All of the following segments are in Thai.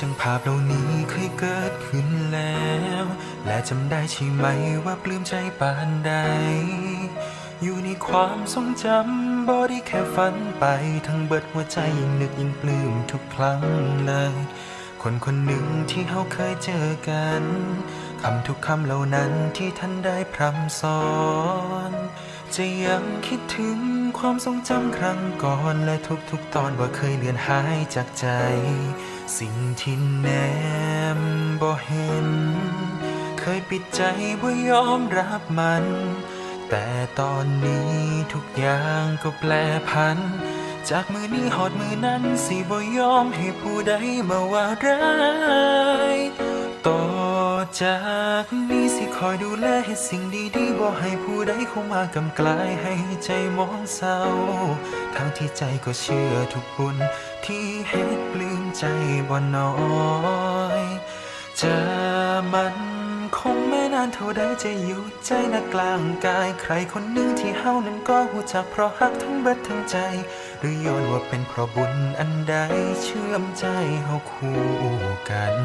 จังภาพเหล่านี้เคยเกิดขึ้นแล้ว และจำได้ใช่ไหมว่าปลื้มใจปานใด อยู่ในความทรงจำบ่ได้แค่ฝันไป ทั้งเบิดหัวใจยิ่งนึกยิ่งปลื้มทุกครั้งเลย คนคนหนึ่งที่เฮาเคยเจอกันคำทุกคำเหล่านั้นที่ท่านได้พร่ำสอน จะยังคิดถึงความทรงจำครั้งก่อนและทุกๆตอนว่าเคยเลือนหายจากใจ สิ่งที่แนมบ่เห็น เคยปิดใจว่ายอมรับมัน แต่ตอนนี้ทุกอย่างก็แปลพัน จากมือนี้หอดมือนั้นสิบ่ยอมให้ผู้ใดมาว่าร้ายต่อ จากนี้สิคอยดูแลให้สิ่งดีๆบ่ให้ผู้ใดเข้ามากำกลายให้ใจมองเศร้า ทั้งที่ใจก็เชื่อทุกบุญที่เฮ็ดปลื้มใจบ่น้อยจะมันคงไม่นานเท่าใดจะอยู่ใจนักกลางกาย ใครคนหนึ่งที่เฮานั้นก็หูจักเพราะฮักทั้งเบิดทั้งใจ หรือย้อนว่าเป็นเพราะบุญอันใดเชื่อมใจเฮาคู่กัน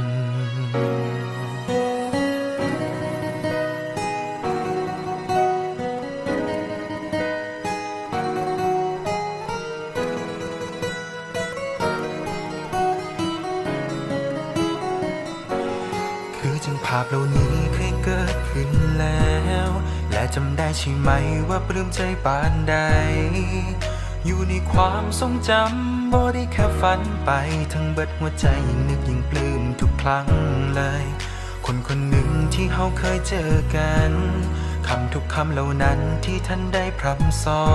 าพเหล่านี้เคยเกิดขึ้นแล้ว และจำได้ใช่ไหมว่าปลื้มใจปานใด อยู่ในความทรงจำบ่ได้แค่ฝันไป ทั้งเบิดหัวใจยิ่งนึกยิ่งปลื้มทุกครั้งเลย คนคนหนึ่งที่เฮาเคยเจอกันคำทุกคำเหล่านั้นที่ท่านได้พร่ำสอ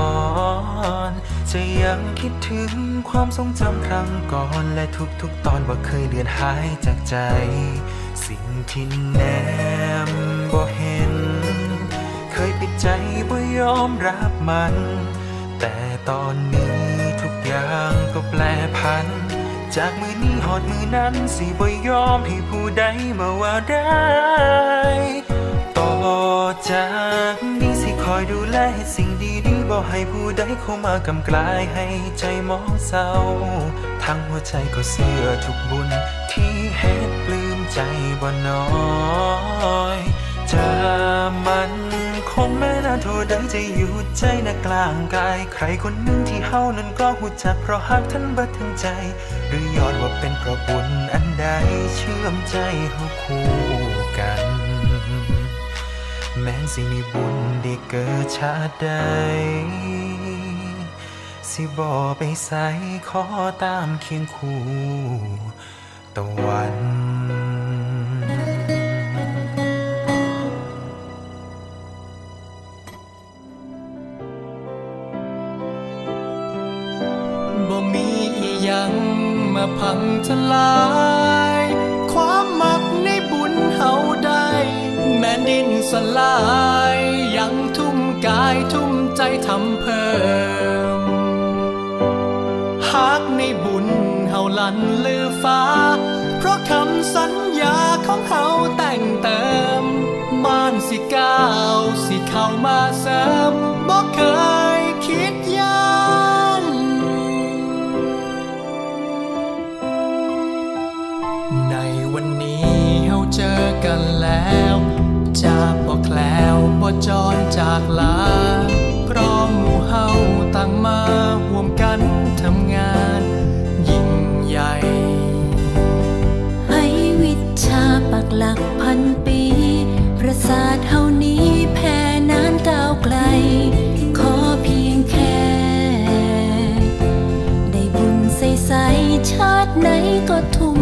น จะยังคิดถึงความทรงจำครั้งก่อน และทุกๆตอนว่าเคยเลือนหายจากใจ สิ่งที่แนมบ่เห็น เคยปิดใจบ่ยอมรับมัน แต่ตอนนี้ทุกอย่างก็แปลพัน จากมือนี้หอดมือนั้นสิบ่ยอมให้ผู้ใดมาว่าได้ ต่อจากนี้สิคอยดูแลให้สิ่งดีๆบ่ให้ผู้ใดเข้ามากำกลายให้ใจมองเศร้า ทั้งหัวใจก็เสื่อทุกบุญ ที่เฮ็ดปลื้มใจบ่น้อยจะมันคงแม่นานเท่าใดจะอยู่ใจนักลางกาย ใครคนหนึ่งที่เฮานั้นก็หูจักเพราะฮักท่านบิดทั้งใจ หรือย้อนว่าเป็นเพราะบุญอันใดเชื่อมใจเฮาคู่กัน แม้นสิมีบุญได้เกิดชาติใด สิบ่ไปใส่ขอตามเคียงคู่ตะวันบ่มีอีหยังมาพังทลาย ความมักในบุญเฮาได้ แม้ดินสลาย ยังทุ่มกายทุ่มใจทำเพิ่ มฮักในบุญเฮาลันลือฟ้า เพราะคำสัญญาของเฮาแต่งเติมบ้านสิก้าวสิเข้ามาเสริมบ่เคยคิดยานในวันนี้เฮาเจอกันแล้วจากบ่แคล้วบ่จรจากลาพราะหมู่ักหลักพันปี ประสาทเฮานี้แผ่นานก้าวไกล ขอเพียงแค่ ได้บุญใส ๆ ชาติไหนก็ทุ่ม